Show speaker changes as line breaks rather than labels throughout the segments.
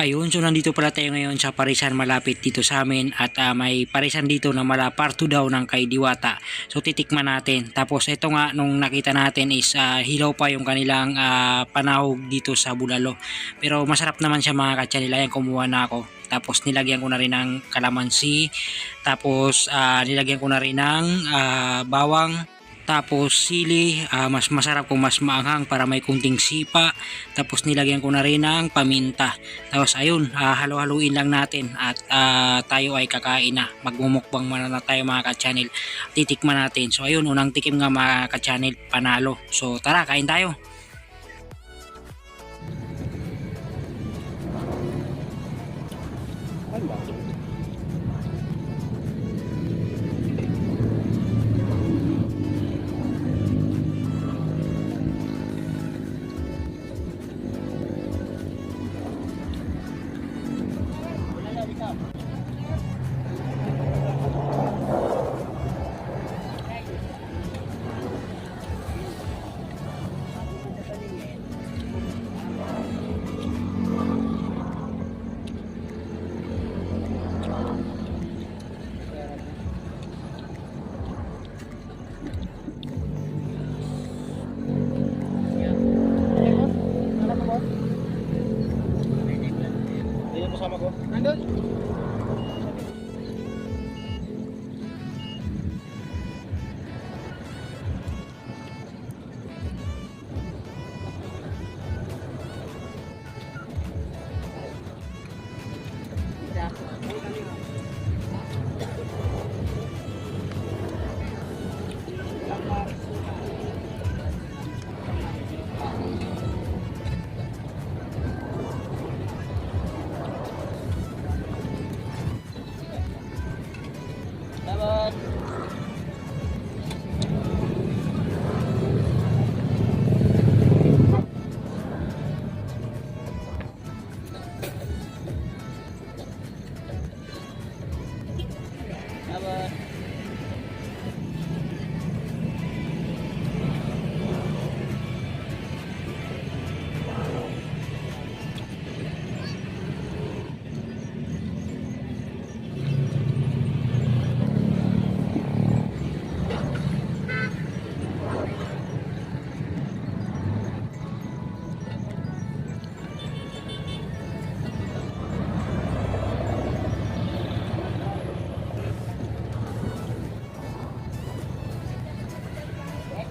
Ayun, so nandito pala tayo ngayon sa Parisan malapit dito sa amin at ah, may Parisan dito na mala parto daw ng kay Diwata. So titikman natin. Tapos ito nga nung nakita natin is ah, hilaw pa yung kanilang ah, panahog dito sa Bulalo. Pero masarap naman siya mga katsanila. Ayan, kumuha na ako. Tapos nilagyan ko na rin ng kalamansi. Tapos ah, nilagyan ko na rin ng ah, bawang. Tapos sili, ah, mas masarap kung mas maanghang para may kunting sipa. Tapos nilagyan ko na rin ng paminta. Tapos ayun, ah, halo-haluin lang natin at ah, tayo ay kakain na. Magmumukbang muna na tayo mga ka-channel. Titikman natin. So ayun, unang tikim nga mga ka-channel, panalo. So tara, kain tayo.
Hindi いいか
げ
んに。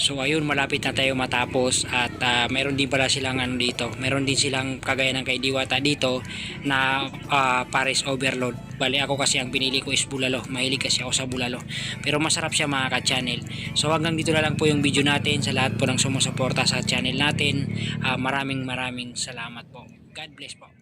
So ayun, malapit na tayo matapos at ah, meron din pala silang ano dito. Meron din silang kagaya ng kay Diwata dito na ah, Paris Overload. Bali ako kasi ang pinili ko is bulalo. Mahilig kasi ako sa bulalo. Pero masarap siya mga ka-channel. So hanggang dito na lang po yung video natin sa lahat po ng sumusuporta sa channel natin. Ah, maraming maraming salamat po. God bless po.